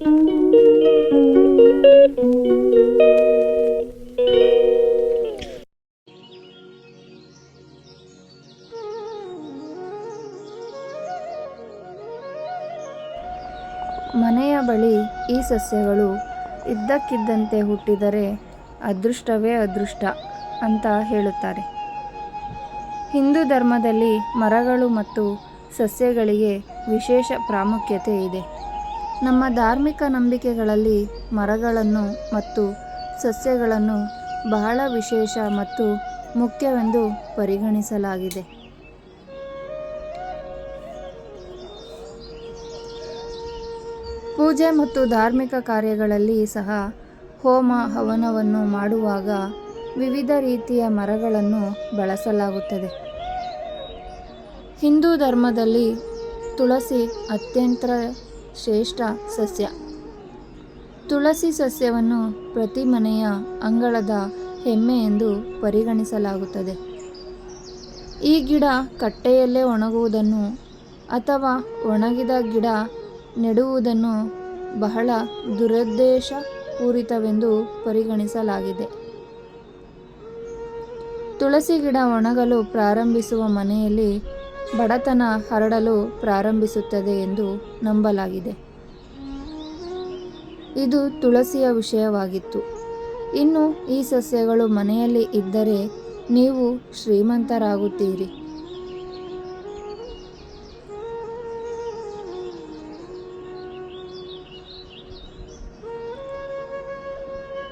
ಮನೆಯ ಬಳಿ ಈ ಸಸ್ಯಗಳು ಇದ್ದಕ್ಕಿದ್ದಂತೆ ಹುಟ್ಟಿದರೆ ಅದೃಷ್ಟವೇ ಅದೃಷ್ಟ ಅಂತ ಹೇಳುತ್ತಾರೆ. ಹಿಂದೂ ಧರ್ಮದಲ್ಲಿ ಮರಗಳು ಮತ್ತು ಸಸ್ಯಗಳಿಗೆ ವಿಶೇಷ ಪ್ರಾಮುಖ್ಯತೆ ಇದೆ. ನಮ್ಮ ಧಾರ್ಮಿಕ ನಂಬಿಕೆಗಳಲ್ಲಿ ಮರಗಳನ್ನು ಮತ್ತು ಸಸ್ಯಗಳನ್ನು ಬಹಳ ವಿಶೇಷ ಮತ್ತು ಮುಖ್ಯವೆಂದು ಪರಿಗಣಿಸಲಾಗಿದೆ. ಪೂಜೆ ಮತ್ತು ಧಾರ್ಮಿಕ ಕಾರ್ಯಗಳಲ್ಲಿ ಸಹ ಹೋಮ ಹವನವನ್ನು ಮಾಡುವಾಗ ವಿವಿಧ ರೀತಿಯ ಮರಗಳನ್ನು ಬಳಸಲಾಗುತ್ತದೆ. ಹಿಂದೂ ಧರ್ಮದಲ್ಲಿ ತುಳಸಿ ಅತ್ಯಂತ ಶ್ರೇಷ್ಠ ಸಸ್ಯ. ತುಳಸಿ ಸಸ್ಯವನ್ನು ಪ್ರತಿ ಮನೆಯ ಅಂಗಳದ ಹೆಮ್ಮೆ ಎಂದು ಪರಿಗಣಿಸಲಾಗುತ್ತದೆ. ಈ ಗಿಡ ಕಟ್ಟೆಯಲ್ಲೇ ಒಣಗುವುದನ್ನು ಅಥವಾ ಒಣಗಿದ ಗಿಡ ನೆಡುವುದನ್ನು ಬಹಳ ದುರುದ್ದೇಶಪೂರಿತವೆಂದು ಪರಿಗಣಿಸಲಾಗಿದೆ. ತುಳಸಿ ಗಿಡ ಒಣಗಲು ಪ್ರಾರಂಭಿಸುವ ಮನೆಯಲ್ಲಿ ಬಡತನ ಹರಡಲು ಪ್ರಾರಂಭಿಸುತ್ತದೆ ಎಂದು ನಂಬಲಾಗಿದೆ. ಇದು ತುಳಸಿಯ ವಿಷಯವಾಗಿತ್ತು. ಇನ್ನು ಈ ಸಸ್ಯಗಳು ಮನೆಯಲ್ಲಿ ಇದ್ದರೆ ನೀವು ಶ್ರೀಮಂತರಾಗುತ್ತೀರಿ.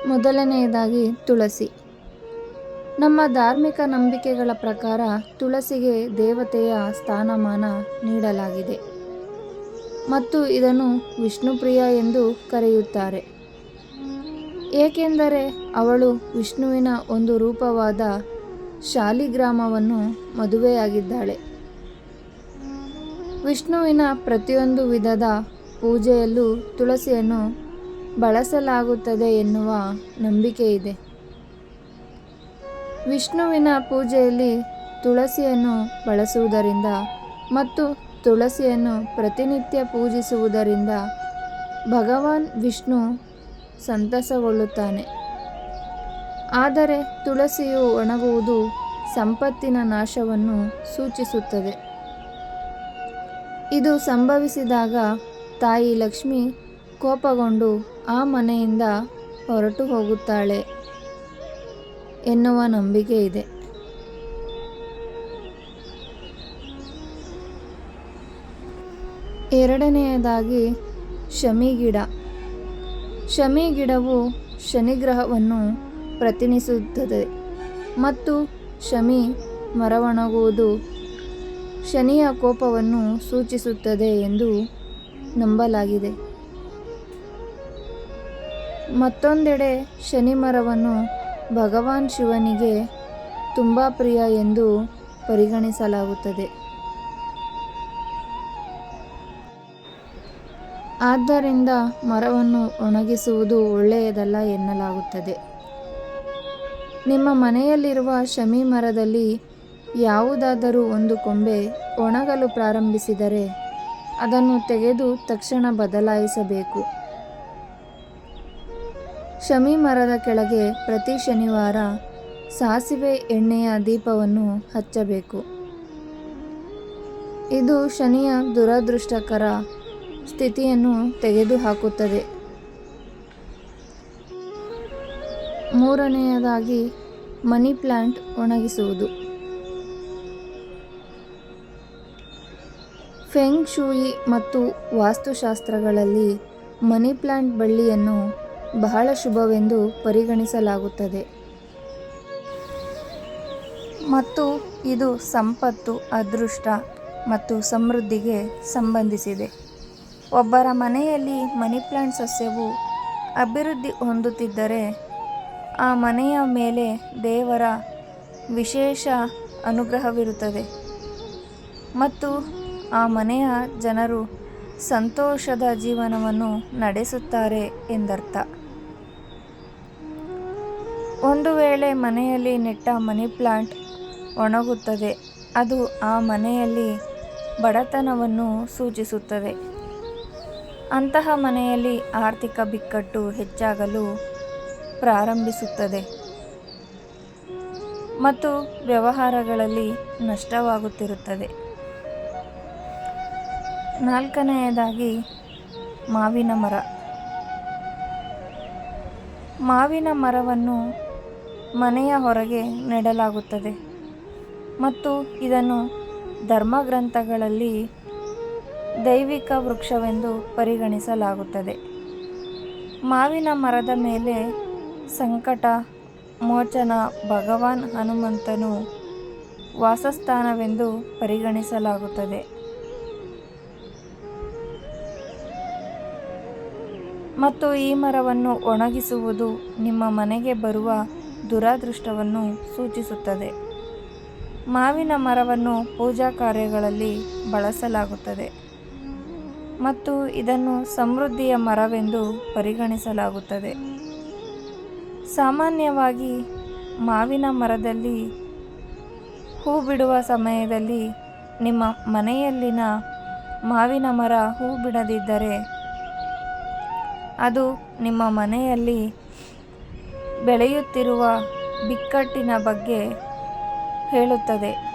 ಮೊದಲನೆಯದಾಗಿ ತುಳಸಿ. ನಮ್ಮ ಧಾರ್ಮಿಕ ನಂಬಿಕೆಗಳ ಪ್ರಕಾರ ತುಳಸಿಗೆ ದೇವತೆಯ ಸ್ಥಾನಮಾನ ನೀಡಲಾಗಿದೆ ಮತ್ತು ಇದನ್ನು ವಿಷ್ಣುಪ್ರಿಯ ಎಂದು ಕರೆಯುತ್ತಾರೆ. ಏಕೆಂದರೆ ಅವಳು ವಿಷ್ಣುವಿನ ಒಂದು ರೂಪವಾದ ಶಾಲಿಗ್ರಾಮವನ್ನು ಮದುವೆಯಾಗಿದ್ದಾಳೆ. ವಿಷ್ಣುವಿನ ಪ್ರತಿಯೊಂದು ವಿಧದ ಪೂಜೆಯಲ್ಲೂ ತುಳಸಿಯನ್ನು ಬಳಸಲಾಗುತ್ತದೆ ಎನ್ನುವ ನಂಬಿಕೆ ಇದೆ ವಿಷ್ಣುವಿನ ಪೂಜೆಯಲ್ಲಿ ತುಳಸಿಯನ್ನು ಬಳಸುವುದರಿಂದ ಮತ್ತು ತುಳಸಿಯನ್ನು ಪ್ರತಿನಿತ್ಯ ಪೂಜಿಸುವುದರಿಂದ ಭಗವಾನ್ ವಿಷ್ಣು ಸಂತಸಗೊಳ್ಳುತ್ತಾನೆ. ಆದರೆ ತುಳಸಿಯು ಒಣಗುವುದು ಸಂಪತ್ತಿನ ನಾಶವನ್ನು ಸೂಚಿಸುತ್ತದೆ. ಇದು ಸಂಭವಿಸಿದಾಗ ತಾಯಿ ಲಕ್ಷ್ಮಿ ಕೋಪಗೊಂಡು ಆ ಮನೆಯಿಂದ ಹೊರಟು ಹೋಗುತ್ತಾಳೆ. ಎನ್ನುವ ನಂಬಿಕೆ ಇದೆ. ಎರಡನೆಯದಾಗಿ ಶಮಿ ಗಿಡ ಶಮಿ ಗಿಡವು ಶನಿಗ್ರಹವನ್ನು ಪ್ರತಿನಿಧಿಸುತ್ತದೆ ಮತ್ತು ಶಮಿ ಮರವಣಗುವುದು ಶನಿಯ ಕೋಪವನ್ನು ಸೂಚಿಸುತ್ತದೆ ಎಂದು ನಂಬಲಾಗಿದೆ. ಮತ್ತೊಂದೆಡೆ ಶನಿ ಮರವನ್ನು ಭಗವಾನ್ ಶಿವನಿಗೆ ತುಂಬ ಪ್ರಿಯ ಎಂದು ಪರಿಗಣಿಸಲಾಗುತ್ತದೆ. ಆದ್ದರಿಂದ ಮರವನ್ನು ಒಣಗಿಸುವುದು ಒಳ್ಳೆಯದಲ್ಲ ಎನ್ನಲಾಗುತ್ತದೆ. ನಿಮ್ಮ ಮನೆಯಲ್ಲಿರುವ ಶಮಿ ಮರದಲ್ಲಿ ಯಾವುದಾದರೂ ಒಂದು ಕೊಂಬೆ ಒಣಗಲು ಪ್ರಾರಂಭಿಸಿದರೆ ಅದನ್ನು ತೆಗೆದು ತಕ್ಷಣ ಬದಲಾಯಿಸಬೇಕು. ಶಮಿ ಮರದ ಕೆಳಗೆ ಪ್ರತಿ ಶನಿವಾರ ಸಾಸಿವೆ ಎಣ್ಣೆಯ ದೀಪವನ್ನು ಹಚ್ಚಬೇಕು. ಇದು ಶನಿಯ ದುರದೃಷ್ಟಕರ ಸ್ಥಿತಿಯನ್ನು ತೆಗೆದುಹಾಕುತ್ತದೆ. ಮೂರನೆಯದಾಗಿ ಮನಿ ಪ್ಲ್ಯಾಂಟ್ ಒಣಗಿಸುವುದು. ಫೆಂಗ್ ಶೂಯಿ ಮತ್ತು ವಾಸ್ತುಶಾಸ್ತ್ರಗಳಲ್ಲಿ ಮನಿ ಪ್ಲ್ಯಾಂಟ್ ಬಳ್ಳಿಯನ್ನು ಬಹಳ ಶುಭವೆಂದು ಪರಿಗಣಿಸಲಾಗುತ್ತದೆ. ಮತ್ತು ಇದು ಸಂಪತ್ತು, ಅದೃಷ್ಟ ಮತ್ತು ಸಮೃದ್ಧಿಗೆ ಸಂಬಂಧಿಸಿದೆ. ಒಬ್ಬರ ಮನೆಯಲ್ಲಿ ಮನಿ ಪ್ಲಾಂಟ್ ಸಸ್ಯವು ಅಭಿವೃದ್ಧಿ ಹೊಂದುತ್ತಿದ್ದರೆ, ಆ ಮನೆಯ ಮೇಲೆ ದೇವರ ವಿಶೇಷ ಅನುಗ್ರಹವಿರುತ್ತದೆ. ಮತ್ತು ಆ ಮನೆಯ ಜನರು ಸಂತೋಷದ ಜೀವನವನ್ನು ನಡೆಸುತ್ತಾರೆ ಎಂದರ್ಥ. ಒಂದು ವೇಳೆ ಮನೆಯಲ್ಲಿ ನೆಟ್ಟ ಮನಿ ಪ್ಲಾಂಟ್ ಒಣಗುತ್ತದೆ, ಅದು ಆ ಮನೆಯಲ್ಲಿ ಬಡತನವನ್ನು ಸೂಚಿಸುತ್ತದೆ. ಅಂತಹ ಮನೆಯಲ್ಲಿ ಆರ್ಥಿಕ ಬಿಕ್ಕಟ್ಟು ಹೆಚ್ಚಾಗಲು ಪ್ರಾರಂಭಿಸುತ್ತದೆ. ಮತ್ತು ವ್ಯವಹಾರಗಳಲ್ಲಿ ನಷ್ಟವಾಗುತ್ತಿರುತ್ತದೆ. ನಾಲ್ಕನೆಯದಾಗಿ ಮಾವಿನ ಮರ. ಮಾವಿನ ಮರವನ್ನು ಮನೆಯ ಹೊರಗೆ ನೆಡಲಾಗುತ್ತದೆ. ಮತ್ತು ಇದನ್ನು ಧರ್ಮಗ್ರಂಥಗಳಲ್ಲಿ ದೈವಿಕ ವೃಕ್ಷವೆಂದು ಪರಿಗಣಿಸಲಾಗುತ್ತದೆ. ಮಾವಿನ ಮರದ ಮೇಲೆ ಸಂಕಟ, ಮೋಚನ, ಭಗವಾನ್ ಹನುಮಂತನು ವಾಸಸ್ಥಾನವೆಂದು ಪರಿಗಣಿಸಲಾಗುತ್ತದೆ. ಮತ್ತು ಈ ಮರವನ್ನು ಒಣಗಿಸುವುದು ನಿಮ್ಮ ಮನೆಗೆ ಬರುವ ದುರಾದೃಷ್ಟವನ್ನು ಸೂಚಿಸುತ್ತದೆ. ಮಾವಿನ ಮರವನ್ನು ಪೂಜಾ ಕಾರ್ಯಗಳಲ್ಲಿ ಬಳಸಲಾಗುತ್ತದೆ ಮತ್ತು ಇದನ್ನು ಸಮೃದ್ಧಿಯ ಮರವೆಂದು ಪರಿಗಣಿಸಲಾಗುತ್ತದೆ. ಸಾಮಾನ್ಯವಾಗಿ ಮಾವಿನ ಮರದಲ್ಲಿ ಹೂ ಬಿಡುವ ಸಮಯದಲ್ಲಿ ನಿಮ್ಮ ಮನೆಯಲ್ಲಿನ ಮಾವಿನ ಮರ ಹೂ ಬಿಡದಿದ್ದರೆ ಅದು ನಿಮ್ಮ ಮನೆಯಲ್ಲಿ ಬೆಳೆಯುತ್ತಿರುವ ಬಿಕ್ಕಟ್ಟಿನ ಬಗ್ಗೆ ಹೇಳುತ್ತದೆ.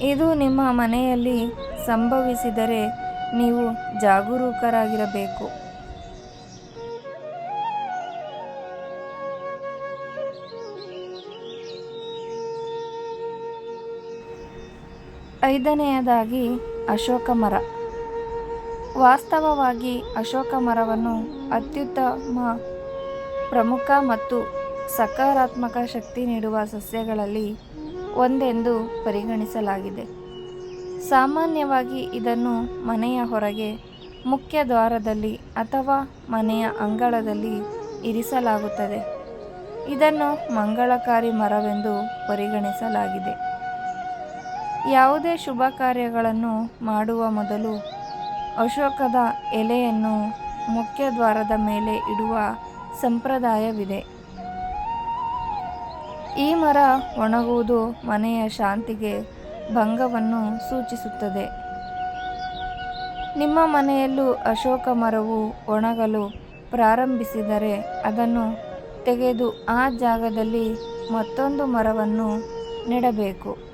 ಇದು ನಿಮ್ಮ ಮನೆಯಲ್ಲಿ ಸಂಭವಿಸಿದರೆ ನೀವು ಜಾಗರೂಕರಾಗಿರಬೇಕು. ಐದನೆಯದಾಗಿ ಅಶೋಕ ಮರ. ವಾಸ್ತವವಾಗಿ ಅಶೋಕ ಮರವನ್ನು ಅತ್ಯುತ್ತಮ ಪ್ರಮುಖ ಮತ್ತು ಸಕಾರಾತ್ಮಕ ಶಕ್ತಿ ನೀಡುವ ಸಸ್ಯಗಳಲ್ಲಿ ಒಂದೆಂದು ಪರಿಗಣಿಸಲಾಗಿದೆ. ಸಾಮಾನ್ಯವಾಗಿ ಇದನ್ನು ಮನೆಯ ಹೊರಗೆ ಮುಖ್ಯ ದ್ವಾರದಲ್ಲಿ ಅಥವಾ ಮನೆಯ ಅಂಗಳದಲ್ಲಿ ಇರಿಸಲಾಗುತ್ತದೆ. ಇದನ್ನು ಮಂಗಳಕಾರಿ ಮರವೆಂದು ಪರಿಗಣಿಸಲಾಗಿದೆ. ಯಾವುದೇ ಶುಭ ಕಾರ್ಯಗಳನ್ನು ಮಾಡುವ ಮೊದಲು ಅಶೋಕದ ಎಲೆಯನ್ನು ಮುಖ್ಯ ದ್ವಾರದ ಮೇಲೆ ಇಡುವ ಸಂಪ್ರದಾಯವಿದೆ. ಈ ಮರ ಒಣಗುವುದು ಮನೆಯ ಶಾಂತಿಗೆ ಭಂಗವನ್ನು ಸೂಚಿಸುತ್ತದೆ. ನಿಮ್ಮ ಮನೆಯಲ್ಲೂ ಅಶೋಕ ಮರವು ಒಣಗಲು ಪ್ರಾರಂಭಿಸಿದರೆ ಅದನ್ನು ತೆಗೆದು ಆ ಜಾಗದಲ್ಲಿ ಮತ್ತೊಂದು ಮರವನ್ನು ನೆಡಬೇಕು.